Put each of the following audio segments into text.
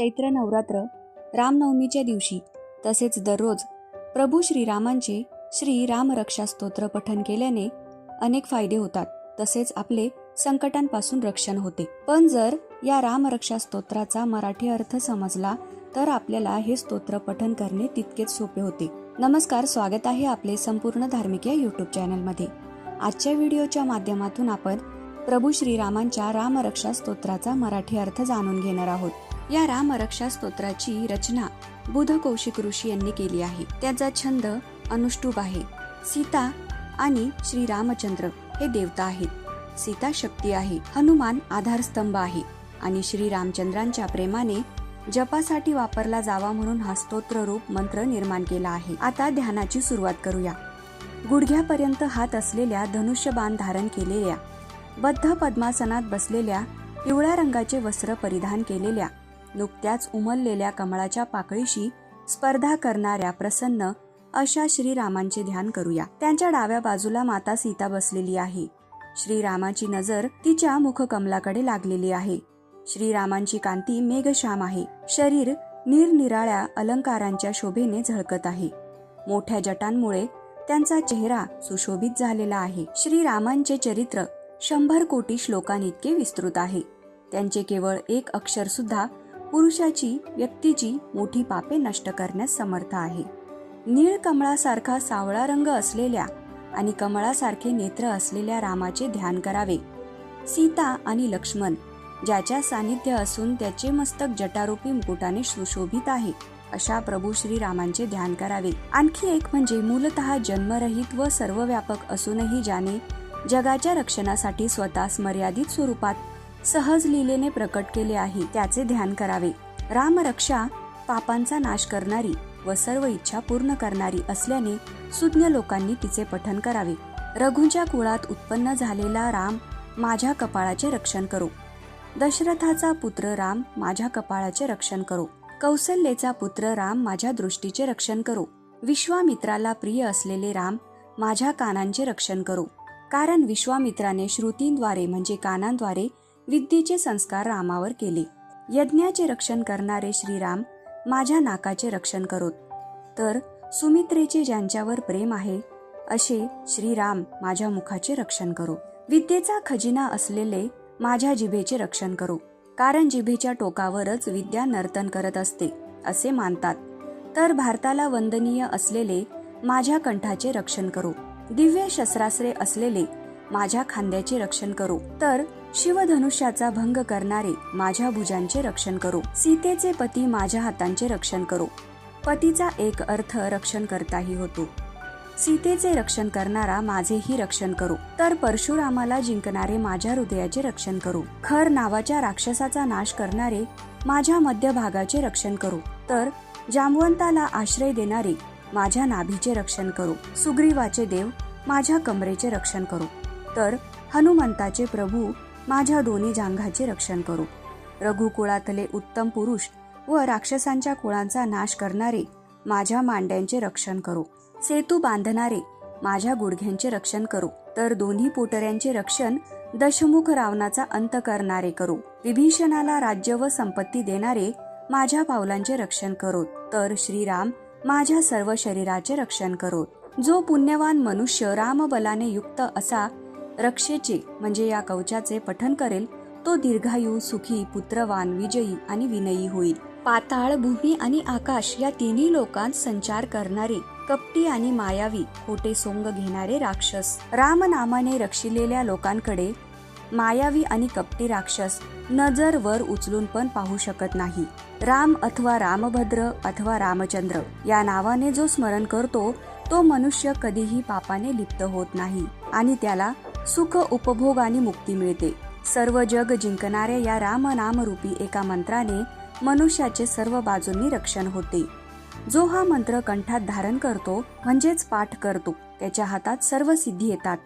चैत्र नवरात्र रामनवमीच्या दिवशी तसेच दररोज प्रभू श्रीरामांचे श्री रामरक्षा स्तोत्र पठन केल्याने अनेक फायदे होतात तसेच आपले संकटांपासून रक्षण होते. पण जर या रामरक्षा स्तोत्राचा मराठी अर्थ समजला तर आपल्याला हे स्तोत्र पठन करणे तितकेच सोपे होते. नमस्कार स्वागत आहे आपले संपूर्ण धार्मिक या यूट्यूब चॅनलमध्ये. आजच्या व्हिडिओच्या माध्यमातून आपण प्रभू श्रीरामांच्या रामरक्षा स्तोत्राचा मराठी अर्थ जाणून घेणार आहोत. या रामरक्षा स्तोत्राची रचना बुध कौशिक ऋषी यांनी केली आहे. त्याचा छंद अनुष्टुप आहे. सीता आणि श्री रामचंद्र हे देवता आहेत. सीता शक्ती आहे. हनुमान आधारस्तंभ आहे. आणि श्री रामचंद्रांच्या प्रेमाने जपासाठी वापरला जावा म्हणून हा स्तोत्र रूप मंत्र निर्माण केला आहे. आता ध्यानाची सुरुवात करूया. गुडघ्यापर्यंत हात असलेल्या धनुष्यबाण धारण केलेल्या बद्ध पद्मासनात बसलेल्या पिवळ्या रंगाचे वस्त्र परिधान केलेल्या नुकत्याच उमललेल्या कमळाच्या पाकळीशी स्पर्धा करणाऱ्या प्रसन्न अशा श्रीरामांचे ध्यान करूया. त्यांच्या डाव्या बाजूला माता सीता बसलेली आहे. श्रीरामाची नजर तिच्या मुखकमलाकडे लागलेली आहे. श्रीरामांची कांती मेघश्याम आहे. शरीर निरनिराळ्या अलंकारांच्या शोभेने झळकत आहे. मोठ्या जटांमुळे त्यांचा चेहरा सुशोभित झालेला आहे. श्रीरामांचे चरित्र शंभर कोटी श्लोकांइतके विस्तृत आहे. त्यांचे केवळ एक अक्षर सुद्धा पुरुषाची व्यक्तीची मोठी पापे नष्ट करण्यास समर्थ आहे. नीळ कमळासारखा सावळा रंग असलेल्या आणि कमळासारखे नेत्र असलेल्या रामाचे ध्यान करावे. सीता आणि लक्ष्मण ज्याच्या सानिध्य असून त्याचे मस्तक जटारूपी मुकुटाने सुशोभित आहे अशा प्रभू श्रीरामांचे ध्यान करावे. आणखी एक म्हणजे मूलतः जन्मरहित व सर्वव्यापक असूनही ज्याने जगाच्या रक्षणासाठी स्वतःस मर्यादित स्वरूपात सहज लिलेने प्रकट केले आहे त्याचे ध्यान करावे. रामरक्षा पापांचा नाश करणारी व सर्व इच्छा पूर्ण करणारी असल्याने सुज्ञ लोकांनी तिचे पठन करावे. रघुंच्या कुळात उत्पन्न झालेला राम माझ्या कपाळाचे रक्षण करो. दशरथाचा पुत्र राम माझ्या कपाळाचे रक्षण करो. कौसल्येचा पुत्र राम माझ्या दृष्टीचे रक्षण करो. विश्वामित्राला प्रिय असलेले राम माझ्या कानांचे रक्षण करो. कारण विश्वामित्राने श्रुतींद्वारे म्हणजे कानांद्वारे विद्येचे संस्कार रामावर केले. यज्ञाचे रक्षण करणारे श्रीराम माझ्या नाकाचे रक्षण करोत. तर सुमित्रेचे ज्यांच्यावर प्रेम आहे असे श्रीराम माझ्या मुखाचे रक्षण करो. विद्येचा खजिना असलेले माझ्या जिभेचे रक्षण करो. कारण जिभेच्या टोकावरच विद्या नर्तन करत असते असे मानतात. तर भारताला वंदनीय असलेले माझ्या कंठाचे रक्षण करो. दिव्य शस्त्रास्त्रे असलेले माझ्या खांद्याचे रक्षण करो. तर शिवधनुष्याचा भंग करणारे माझ्या भुजांचे रक्षण करो. सीतेचे पती माझ्या हातांचे रक्षण करो. पतीचा एक अर्थ रक्षण करताही होतो. सीतेचे रक्षण करणारा माझेही रक्षण करो. तर परशुरामाला जिंकणारे माझ्या हृदयाचे रक्षण करो. खर नावाच्या राक्षसाचा नाश करणारे माझ्या मध्यभागाचे रक्षण करो. तर जामवंताला आश्रय देणारे माझ्या नाभीचे रक्षण करो. सुग्रीवाचे देव माझ्या कमरेचे रक्षण करो. तर हनुमंताचे प्रभू माझ्या दोन्ही जांघाचे रक्षण करो. रघुकुळातले उत्तम पुरुष व राक्षसांच्या कुळांचा नाश करणारे माझ्या मांड्यांचे रक्षण करो. सेतू बांधणारे माझ्या गुडघ्यांचे रक्षण करो. तर दोन्ही पोटऱ्यांचे रक्षण दशमुख रावणाचा अंत करणारे करो. विभीषणाला राज्य व संपत्ती देणारे माझ्या पावलांचे रक्षण करो. तर श्रीराम माझ्या सर्व शरीराचे रक्षण करो. जो पुण्यवान मनुष्य रामबलाने युक्त असा रक्षेचे म्हणजे या कवचाचे पठन करेल तो दीर्घायू सुखी पुत्रवान विजयी आणि विनयी होईल. पाताळ भूमी आणि आकाश या तिन्ही लोकांत संचार करणारे कपटी आणि मायावी खोटे सोंग घेणारे राक्षस. रामनामाने रक्षिलेल्या लोकांकडे मायावी आणि कपटी राक्षस नजर वर उचलून पण पाहू शकत नाही. राम अथवा रामभद्र अथवा रामचंद्र या नावाने जो स्मरण करतो तो मनुष्य कधीही पापाने लिप्त होत नाही आणि त्याला सुख उपभोग आणि मुक्ती मिळते. सर्व जग जिंकणाऱ्या या राम नाम रूपी एका मंत्राने मनुष्याचे सर्व बाजूंनी रक्षण होते. जो हा मंत्र कंठात धारण करतो म्हणजेच पाठ करतो त्याच्या हातात सर्व सिद्धी येतात.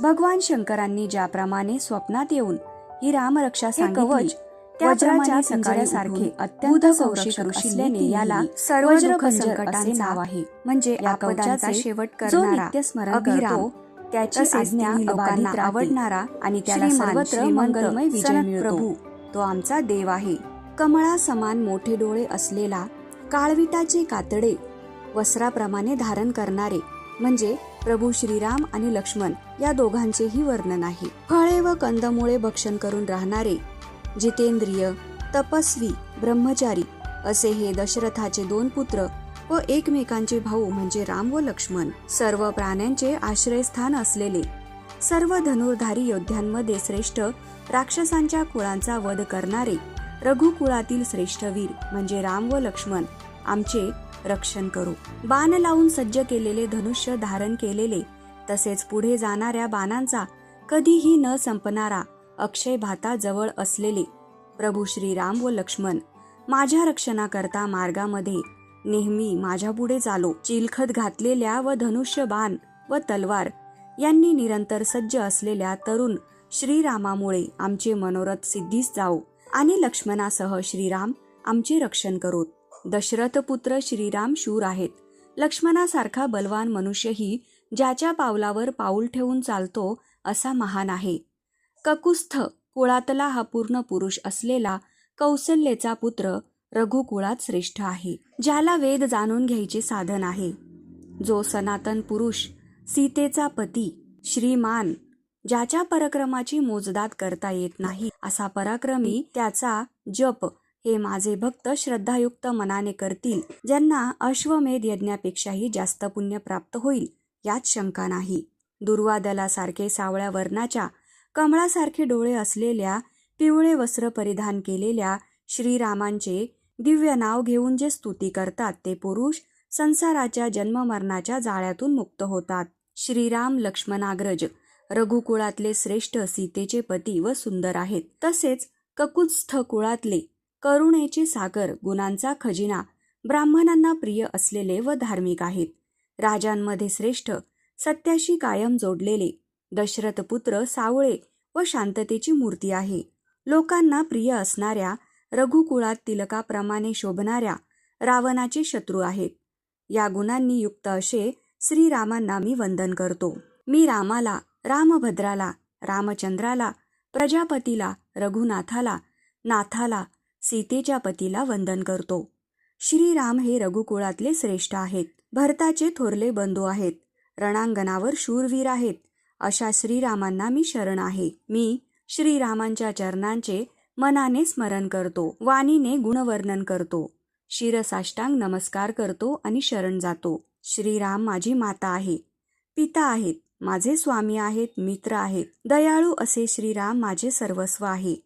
भगवान शंकरांनी ज्याप्रमाणे स्वप्नात येऊन ही रामरक्षा वज्राच्या उठून अत्यंत असल्याने असल्याने याला याला सर्व वज्रखंजर दुःखंजर असे असे नाव आहे. म्हणजे या कवचाचा शेवट करणारा अभिराम करतो, त्याची आज्ञा लोकांना आवडणारा आणि त्याला सर्वत्र मंगलमय विजय मिळतो. प्रभू, तो आमचा देव आहे. कमळा समान मोठे डोळे असलेला काळविटाचे कातडे वस्त्राप्रमाणे धारण करणारे म्हणजे प्रभू श्रीराम आणि लक्ष्मण या दोघांचेही वर्णन आहे. फळे व कंदमुळे भक्षण करून राहणारे जितेंद्रिय तपस्वी ब्रह्मचारी असे हे दशरथाचे दोन पुत्र व एकमेकांचे भाऊ म्हणजे राम व लक्ष्मण सर्व प्राण्यांचे आश्रयस्थान असलेले सर्व धनुर्धारी योद्ध्यांमध्ये श्रेष्ठ राक्षसांच्या कुळांचा वध करणारे रघुकुळातील श्रेष्ठ वीर म्हणजे राम व लक्ष्मण आमचे रक्षण करू. बाण लावून सज्ज केलेले धनुष्य धारण केलेले तसेच पुढे जाणाऱ्या बाणांचा कधीही न संपणारा अक्षय भाता जवळ असलेले प्रभू श्रीराम व लक्ष्मण माझ्या रक्षणाकरता मार्गामध्ये नेहमी माझ्या पुढे चालो. चिलखत घातलेल्या व धनुष्य बाण व तलवार यांनी निरंतर सज्ज असलेल्या तरुण श्रीरामामुळे आमचे मनोरथ सिद्धीस जाऊ आणि लक्ष्मणासह श्रीराम आमचे रक्षण करोत. दशरथपुत्र श्रीराम शूर आहेत. लक्ष्मणासारखा बलवान मनुष्यही ज्याच्या पावलावर पाऊल ठेवून चालतो असा महान आहे. ककुस्थ कुळातला हा पूर्ण पुरुष असलेला कौसल्येचा पुत्र रघुकुळात श्रेष्ठ आहे ज्याला वेद जाणून घ्यायचे साधन आहे. जो सनातन पुरुष सीतेचा पती श्रीमान ज्याच्या पराक्रमाची मोजदात करता येत नाही असा पराक्रमी त्याचा जप हे माझे भक्त श्रद्धायुक्त मनाने करतील. ज्यांना अश्वमेध यज्ञापेक्षाही जास्त पुण्य प्राप्त होईल यात शंका नाही. दुर्वादलासारखे सावळ्या वर्णाच्या कमळासारखे डोळे असलेल्या पिवळे वस्त्र परिधान केलेल्या श्रीरामांचे दिव्य नाव घेऊन जे स्तुती करतात ते पुरुष संसाराच्या जन्ममरणाच्या जाळ्यातून मुक्त होतात. श्रीराम लक्ष्मणाग्रज रघुकुळातले श्रेष्ठ सीतेचे पती व सुंदर आहेत. तसेच ककुत्स्थ कुळातले करुणेचे सागर गुणांचा खजिना ब्राह्मणांना प्रिय असलेले व धार्मिक आहेत. राजांमध्ये श्रेष्ठ सत्याशी कायम जोडलेले दशरथ पुत्र सावळे व शांततेची मूर्ती आहे. लोकांना प्रिय असणाऱ्या रघुकुळात तिलकाप्रमाणे शोभणाऱ्या रावणाचे शत्रू आहेत. या गुणांनी युक्त असे श्रीरामांना मी वंदन करतो. मी रामाला रामभद्राला रामचंद्राला प्रजापतीला रघुनाथाला नाथाला सीतेच्या पतीला वंदन करतो. श्रीराम हे रघुकुळातले श्रेष्ठ आहेत. भरताचे थोरले बंधू आहेत. रणांगणावर शूरवीर आहेत. अशा श्रीरामांना मी शरण आहे. मी श्रीरामांच्या चरणांचे मनाने स्मरण करतो. वाणीने गुणवर्णन करतो. शिरसाष्टांग नमस्कार करतो आणि शरण जातो. श्रीराम माझी माता आहे. पिता आहेत. माझे स्वामी आहेत. मित्र आहेत. दयाळू असे श्रीराम माझे सर्वस्व आहे.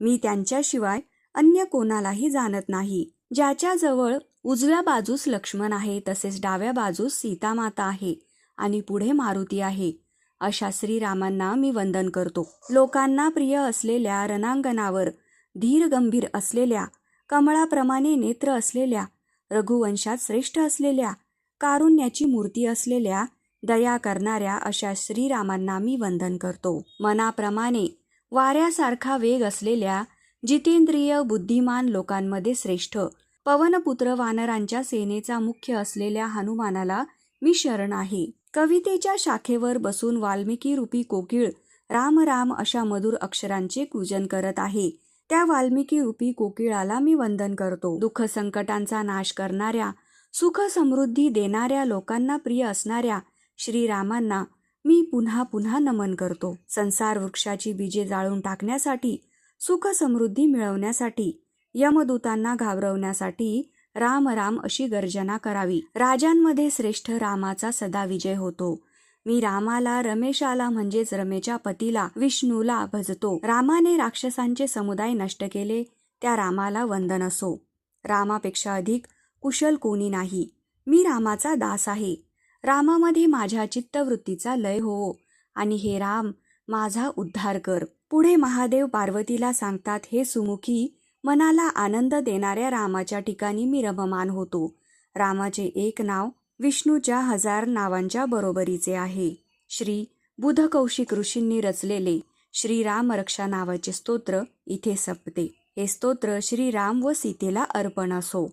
मी त्यांच्याशिवाय अन्य कोणालाही जाणत नाही. ज्याच्या जवळ उजव्या बाजूस लक्ष्मण आहे तसेच डाव्या बाजूस सीतामाता आहे आणि पुढे मारुती आहे. अशा श्रीरामांना मी वंदन करतो. लोकांना प्रिय असलेल्या रणांगणावर धीर गंभीर असलेल्या कमळाप्रमाणे नेत्र असलेल्या रघुवंशात श्रेष्ठ असलेल्या कारुण्याची मूर्ती असलेल्या दया करणाऱ्या अशा श्रीरामांना मी वंदन करतो. मनाप्रमाणे वाऱ्यासारखा वेग असलेल्या जितेंद्रिय बुद्धिमान लोकांमध्ये श्रेष्ठ. पवनपुत्र वानरांच्या सेनेचा मुख्य असलेल्या हनुमानाला मी शरण आहे. कवितेच्या शाखेवर बसून वाल्मिकी रूपी कोकिळ राम राम अशा मधुर अक्षरांचे पूजन करत आहे. त्या वाल्मिकी रूपी कोकिळाला मी वंदन करतो. दुःख संकटांचा नाश करणाऱ्या सुख समृद्धी देणाऱ्या लोकांना प्रिय असणाऱ्या श्रीरामांना मी पुन्हा पुन्हा नमन करतो. संसार वृक्षाची बीजे जाळून टाकण्यासाठी सुख समृद्धी मिळवण्यासाठी यमदूतांना घाबरवण्यासाठी राम राम अशी गर्जना करावी. राजांमध्ये श्रेष्ठ रामाचा सदा विजय होतो. मी रामाला रमेशाला म्हणजेच रमेच्या पतीला विष्णूला भजतो. रामाने राक्षसांचे समुदाय नष्ट केले त्या रामाला वंदन असो. रामापेक्षा अधिक कुशल कोणी नाही. मी रामाचा दास आहे. रामामध्ये माझ्या चित्तवृत्तीचा लय होवो. आणि हे राम माझा उद्धार कर. पुढे महादेव पार्वतीला सांगतात हे सुमुखी मनाला आनंद देणाऱ्या रामाच्या ठिकाणी मी रममान होतो. रामाचे एक नाव विष्णूच्या हजार नावांच्या बरोबरीचे आहे. श्री बुध कौशिक ऋषींनी रचलेले श्रीराम रक्षा नावाचे स्तोत्र इथे संपते. हे स्तोत्र श्री राम व सीतेला अर्पण असो.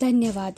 धन्यवाद.